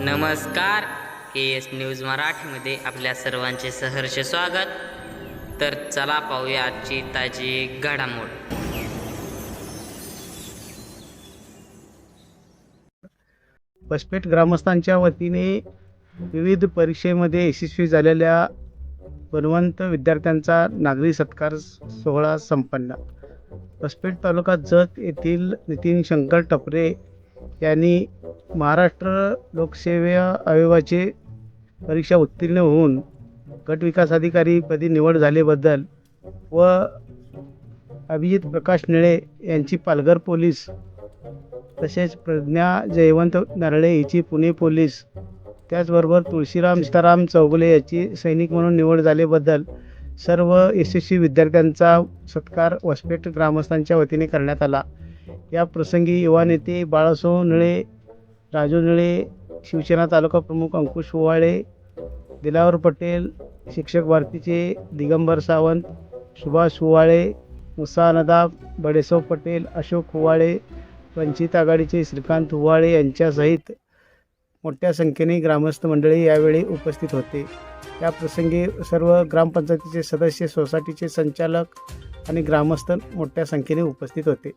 नमस्कार के S news मराठीमध्ये आपल्या सर्वांचे सहर्ष स्वागत. तर चला पाहूया आजची ताजी घडामोड. बसपेठ ग्रामस्थांच्या वतीने विविध परीक्षेमध्ये यशस्वी झालेल्या गुणवंत विद्यार्थ्यांचा नागरी सत्कार सोहळा संपन्न. बसपेठ तालुका जत येथील नितीन शंकर टपरे यांनी महाराष्ट्र लोकसेवा आयोगाचे परीक्षा उत्तीर्ण होऊन गट विकास अधिकारीपदी निवड झाल्याबद्दल व अभिजित प्रकाश निळे यांची पालघर पोलीस तसेच प्रज्ञा जयवंत नारळे हिची पुणे पोलीस त्याचबरोबर तुळशीराम सीताराम चौगुले याची सैनिक म्हणून निवड झाल्याबद्दल सर्व यशस्वी विद्यार्थ्यांचा सत्कार वसपेट ग्रामस्थांच्या वतीने करण्यात आला. या प्रसंगी युवा नेते बाळासाहेब निळे राजू निळे शिवसेना तालुका प्रमुख अंकुश ओवाळे दिलावर पटेल शिक्षक भारतीचे दिगंबर सावंत सुभाष ओवाळे मुसा नदाब बडेसाव पटेल अशोक ओवाळे वंचित आघाडीचे श्रीकांत हुवाळे यांच्यासहित मोठ्या संख्येने ग्रामस्थ मंडळी यावेळी उपस्थित होते. या प्रसंगी सर्व ग्रामपंचायतीचे सदस्य सोसायटीचे संचालक आणि ग्रामस्थ मोठ्या संख्येने उपस्थित होते.